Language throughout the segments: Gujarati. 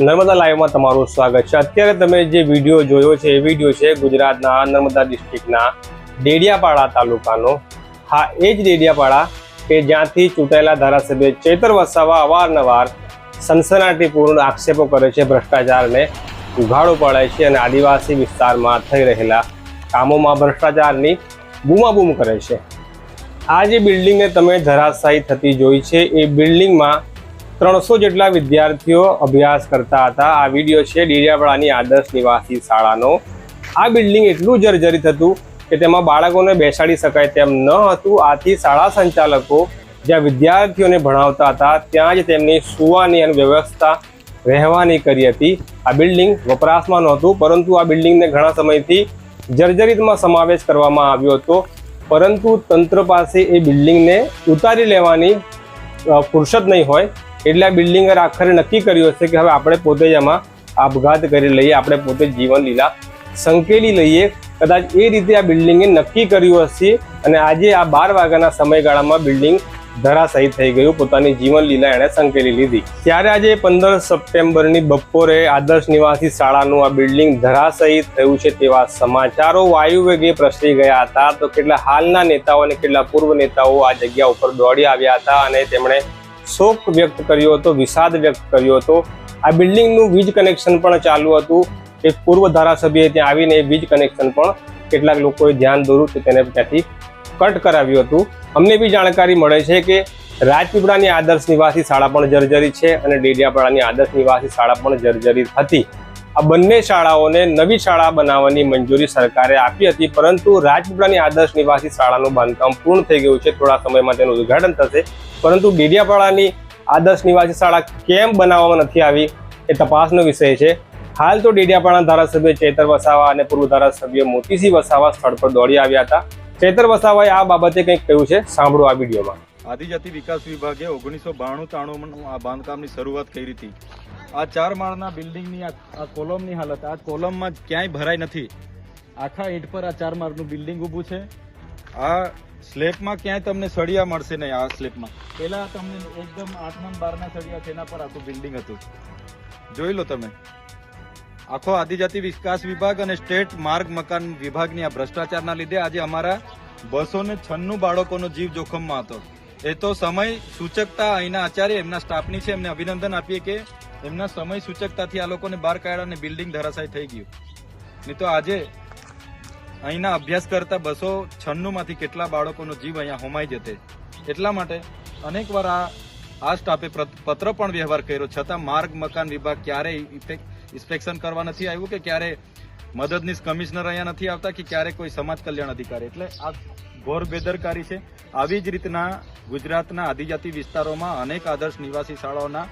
નર્મદા લાઈવમાં તમારું સ્વાગત છે. અત્યારે તમે જે વીડિયો જોયો છે, એ વીડિયો છે ગુજરાતના નર્મદા ડિસ્ટ્રિક્ટના ડેડિયાપાડા તાલુકાનો. હા, એ જ ડેડિયાપાડા કે જ્યાંથી ચૂંટાયેલા ધારાસભ્ય ચેતર વસાવા અવારનવાર સનસનાટીપૂર્ણ આક્ષેપો કરે છે, ભ્રષ્ટાચારને ઉઘાડો પડે છે અને આદિવાસી વિસ્તારમાં થઈ રહેલા કામોમાં ભ્રષ્ટાચારની બૂમાબૂમ કરે છે. આ જે બિલ્ડિંગને તમે ધરાશાયી થતી જોઈ છે, એ બિલ્ડિંગમાં ત્રણસો જેટલા વિદ્યાર્થીઓ અભ્યાસ કરતા હતા. આ વીડિયો છે ડેડિયાપાડાની આદર્શ નિવાસી શાળાનો. આ બિલ્ડિંગ એટલું જર્જરિત હતું કે તેમાં બાળકોને બેસાડી શકાય તેમ ન હતું. આથી શાળા સંચાલકો જ્યાં વિદ્યાર્થીઓને ભણાવતા હતા, ત્યાં જ તેમની સુવાની અને વ્યવસ્થા રહેવાની કરી હતી. આ બિલ્ડિંગ વપરાશમાં નહોતું, પરંતુ આ બિલ્ડિંગને ઘણા સમયથી જર્જરિતમાં સમાવેશ કરવામાં આવ્યો હતો. પરંતુ તંત્ર પાસે એ બિલ્ડિંગને ઉતારી લેવાની ફુરસદ નહીં હોય. એટલે આ બિલ્ડિંગર આખરે નક્કી કર્યું હશે કે હવે આપણે પોતે જ આમાં આપઘાત કરી લઈએ, આપણે પોતે જીવન લીલા સંકેલી લઈએ. કદાચ એ રીતે આ બિલ્ડિંગે નક્કી કર્યું હશે અને આજે આ બાર વાગ્યાના સમયગાળામાં બિલ્ડિંગ ધરાશાયી થઈ ગયું, પોતાની જીવન લીલા એણે સંકેલી લીધી. ત્યારે આજે પંદર સપ્ટેમ્બરની બપોરે આદર્શ નિવાસી શાળાનું આ બિલ્ડિંગ ધરાશાયી થયું છે તેવા સમાચારો વાયુ વેગે પ્રસરી ગયા હતા. તો કેટલા હાલના નેતાઓ અને કેટલા પૂર્વ નેતાઓ આ જગ્યા ઉપર દોડી આવ્યા હતા અને તેમણે શોક વ્યક્ત કર્યો હતો, વિષાદ વ્યક્ત કર્યો હતો. આ બિલ્ડિંગનું વીજ કનેક્શન પણ ચાલુ હતું. એક પૂર્વ ધારાસભ્યએ ત્યાં આવીને વીજ કનેક્શન પણ કેટલાક લોકોએ ધ્યાન દોર્યું તો તેને ત્યાંથી કટ કરાવ્યું હતું. અમને બી જાણકારી મળે છે કે રાજપીપળાની આદર્શ નિવાસી શાળા પણ જર્જરિત છે અને ડેડિયાપાડાની આદર્શ નિવાસી શાળા પણ જર્જરિત હતી. આ બંને શાળાઓને નવી શાળા બનાવવાની મંજૂરી સરકારે આપી હતી, પરંતુ રાજપીપળાની આદર્શ નિવાસી શાળાનું બાંધકામ પૂર્ણ થઈ ગયું છે. થોડા સમયમાં તેનું ઉદ્ઘાટન થશે. પરંતુ ડેડિયાપાડાની આદર્શ નિવાસી શાળા કેમ બનાવવામાં નથી આવી એ તપાસનો વિષય છે. હાલ તો ડેડિયાપાડા ધારાસભ્ય ચેતર વસાવા અને પૂર્વ ધારાસભ્ય મોતીસિંહ વસાવા સ્થળ પર દોડી આવ્યા હતા. ચેતર વસાવાએ આ બાબતે કંઈક કહ્યું છે? સાંભળો આ વિડીયોમાં. આદિજાતિ વિકાસ વિભાગે ઓગણીસો બાણું ત્રાણું આ બાંધકામની શરૂઆત કરી હતી. આ ચાર માળના બિલ્ડિંગની, આ કોલમની હાલત, આ કોલમમાં ક્યાંય ભરાઈ નથી. આખા ઈંટ પર આ ચાર માળનું બિલ્ડિંગ ઊભું છે. આ સ્લેબમાં ક્યાંય તમને સળિયા મળશે નહીં આ સ્લેબમાં. પહેલા તમને એકદમ આઠ નંબર બારના સળિયા એના પર આખું બિલ્ડિંગ હતું. જોઈ લો તમે. આખો આદિજાતિ વિકાસ વિભાગ અને સ્ટેટ માર્ગ મકાન વિભાગની આ ભ્રષ્ટાચારના લીધે આજે અમારા બસો ને છન્નું બાળકોનો જીવ જોખમમાં હતો. એ તો સમય સૂચકતા અહીંના આચાર્ય, એમના સ્ટાફની છે, એમને અભિનંદન આપીએ કે એમના સમય સૂચકતાથી આ લોકોને બહાર કાઢ્યા અને બિલ્ડિંગ ધરાશાય થઈ ગયું. નહીં તો આજે અહીંના અભ્યાસ કરતા બસો છન્નુંમાંથી કેટલા બાળકોનો જીવ અહીંયા હોમાઈ જતે. એટલા માટે અનેકવાર આ આ સ્ટાફે પત્ર પણ વ્યવહાર કર્યો, છતાં માર્ગ, મકાન વિભાગ ક્યારેય ઇન્સ્પેક્શન કરવા નથી આવ્યું કે ક્યારે મદદનીશ કમિશનર અહીંયા નથી આવતા કે ક્યારે કોઈ સમાજ કલ્યાણ અધિકારી. એટલે આ ઘોર બેદરકારી છે. આવી જ રીતના ગુજરાતના આદિજાતિ વિસ્તારોમાં અનેક આદર્શ નિવાસી શાળાઓના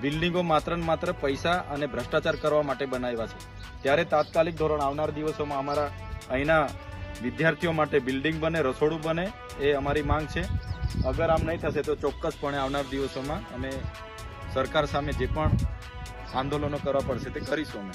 બિલ્ડિંગો માત્ર ને માત્ર પૈસા અને ભ્રષ્ટાચાર કરવા માટે બનાવ્યા છે. ત્યારે તાત્કાલિક ધોરણ આવનાર દિવસોમાં અમારા અહીંના વિદ્યાર્થીઓ માટે બિલ્ડિંગ બને, રસોડું બને એ અમારી માંગ છે. અગર આમ નહીં થશે તો ચોક્કસપણે આવનાર દિવસોમાં અમે સરકાર સામે જે પણ આંદોલનો કરવા પડશે તે કરીશું અમે.